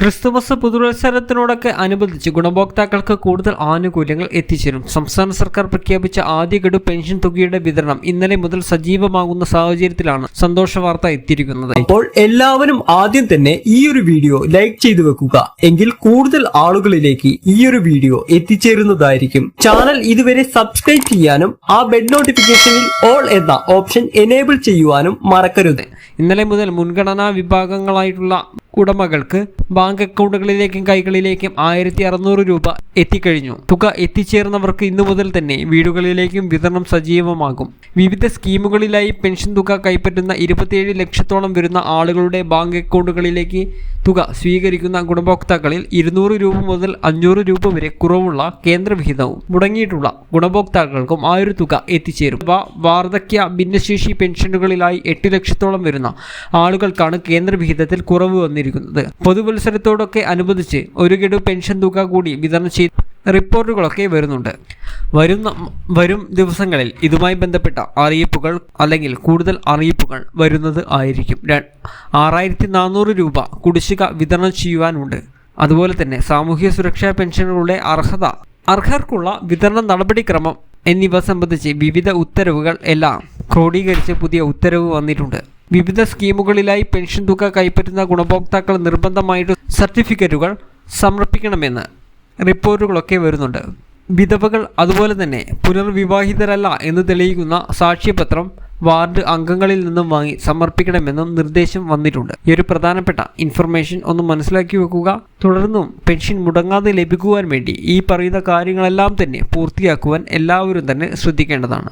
Christmas പുതുവത്സരത്തിനോടൊക്കെ അനുബന്ധിച്ച് ഗുണഭോക്താക്കൾക്ക് കൂടുതൽ ആനുകൂല്യങ്ങൾ എത്തിച്ചേരും. സംസ്ഥാന സർക്കാർ പ്രഖ്യാപിച്ച ആദ്യ ഗഡു പെൻഷൻ തുകയുടെ വിതരണം ഇന്നലെ മുതൽ സജീവമാകുന്ന സാഹചര്യത്തിലാണ് സന്തോഷ വാർത്ത എത്തിയിരിക്കുന്നത്. അപ്പോൾ എല്ലാവരും ആദ്യം തന്നെ ഈ ഒരു വീഡിയോ ലൈക്ക് ചെയ്തു വെക്കുക. എങ്കിൽ കൂടുതൽ ആളുകളിലേക്ക് ഈ ഒരു വീഡിയോ എത്തിച്ചേരുന്നതായിരിക്കും. ചാനൽ ഇതുവരെ സബ്സ്ക്രൈബ് ചെയ്യാനും ആ ബെഡ് നോട്ടിഫിക്കേഷനിൽ ഓൾ എന്ന ഓപ്ഷൻ എനേബിൾ ചെയ്യുവാനും മറക്കരുത്. ഇന്നലെ മുതൽ മുൻഗണനാ വിഭാഗങ്ങളായിട്ടുള്ള ഉടമകൾക്ക് ബാങ്ക് അക്കൗണ്ടുകളിലേക്കും കൈകളിലേക്കും ആയിരത്തി അറുന്നൂറ് രൂപ എത്തിക്കഴിഞ്ഞു. തുക എത്തിച്ചേർന്നവർക്ക് ഇന്നു മുതൽ തന്നെ വീടുകളിലേക്കും വിതരണം സജീവമാകും. വിവിധ സ്കീമുകളിലായി പെൻഷൻ തുക കൈപ്പറ്റുന്ന ഇരുപത്തിയേഴ് ലക്ഷത്തോളം വരുന്ന ആളുകളുടെ ബാങ്ക് അക്കൗണ്ടുകളിലേക്ക് തുക സ്വീകരിക്കുന്ന ഗുണഭോക്താക്കളിൽ ഇരുന്നൂറ് രൂപ മുതൽ അഞ്ഞൂറ് രൂപ വരെ കുറവുള്ള കേന്ദ്രവിഹിതവും മുടങ്ങിയിട്ടുള്ള ഗുണഭോക്താക്കൾക്കും ആ ഒരു തുക എത്തിച്ചേരും. വാർദ്ധക്യ ഭിന്നശേഷി പെൻഷനുകളിലായി എട്ട് ലക്ഷത്തോളം വരുന്ന ആളുകൾക്കാണ് കേന്ദ്രവിഹിതത്തിൽ കുറവ് വന്നിരിക്കുന്നത്. പൊതുവത്സരത്തോടൊക്കെ അനുബന്ധിച്ച് ഒരു ഗഡു പെൻഷൻ തുക കൂടി വിതരണം ചെയ്ത്. റിപ്പോർട്ടുകളൊക്കെ വരുന്നുണ്ട്. വരുന്ന വരും ദിവസങ്ങളിൽ ഇതുമായി ബന്ധപ്പെട്ട അറിയിപ്പുകൾ അല്ലെങ്കിൽ കൂടുതൽ അറിയിപ്പുകൾ വരുന്നത് ആയിരിക്കും. ആറായിരത്തി നാനൂറ് രൂപ കുടിശ്ശിക വിതരണം ചെയ്യുവാനുണ്ട്. അതുപോലെ തന്നെ സാമൂഹ്യ സുരക്ഷാ പെൻഷനുകളുടെ അർഹത അർഹർക്കുള്ള വിതരണ നടപടിക്രമം എന്നിവ സംബന്ധിച്ച് വിവിധ ഉത്തരവുകൾ എല്ലാം ക്രോഡീകരിച്ച് പുതിയ ഉത്തരവ് വന്നിട്ടുണ്ട്. വിവിധ സ്കീമുകളിലായി പെൻഷൻ തുക കൈപ്പറ്റുന്ന ഗുണഭോക്താക്കൾ നിർബന്ധമായിട്ട് സർട്ടിഫിക്കറ്റുകൾ സമർപ്പിക്കണമെന്ന് റിപ്പോർട്ടുകളൊക്കെ വരുന്നുണ്ട്. വിധവകൾ അതുപോലെ തന്നെ പുനർവിവാഹിതരല്ല എന്ന് തെളിയിക്കുന്ന സാക്ഷ്യപത്രം വാർഡ് അംഗങ്ങളിൽ നിന്നും വാങ്ങി സമർപ്പിക്കണമെന്നും നിർദ്ദേശം വന്നിട്ടുണ്ട്. ഈ ഒരു പ്രധാനപ്പെട്ട ഇൻഫർമേഷൻ ഒന്ന് മനസ്സിലാക്കി വെക്കുക. തുടർന്നും പെൻഷൻ മുടങ്ങാതെ ലഭിക്കുവാൻ വേണ്ടി ഈ പറയുന്ന കാര്യങ്ങളെല്ലാം തന്നെ പൂർത്തിയാക്കുവാൻ എല്ലാവരും തന്നെ ശ്രദ്ധിക്കേണ്ടതാണ്.